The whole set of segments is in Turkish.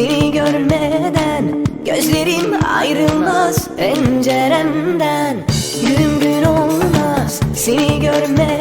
Seni görmeden gözlerim ayrılmaz penceremden. Gün gün olmaz seni görmeden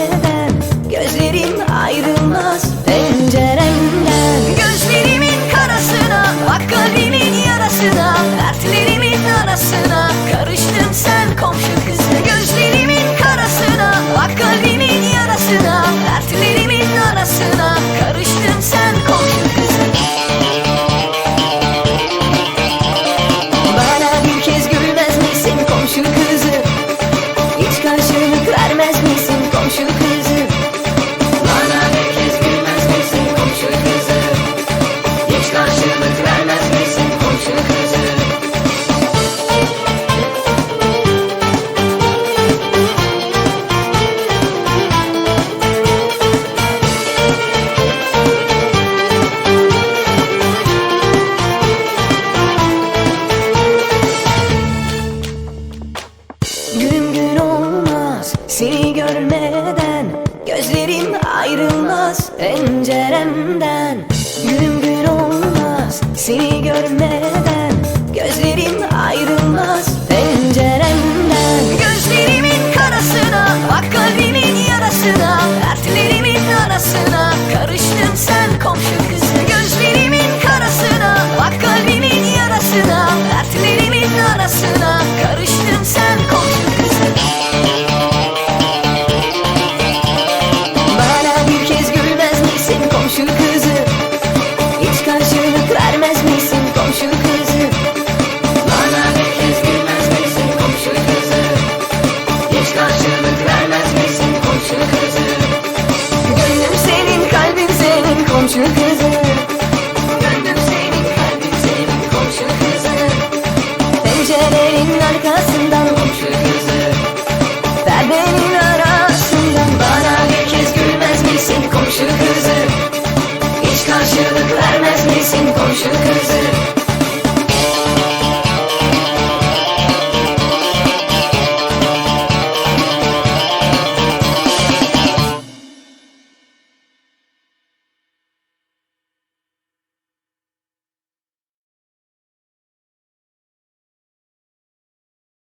Seni görmeden gözlerim ayrılmaz penceremden should ocean cause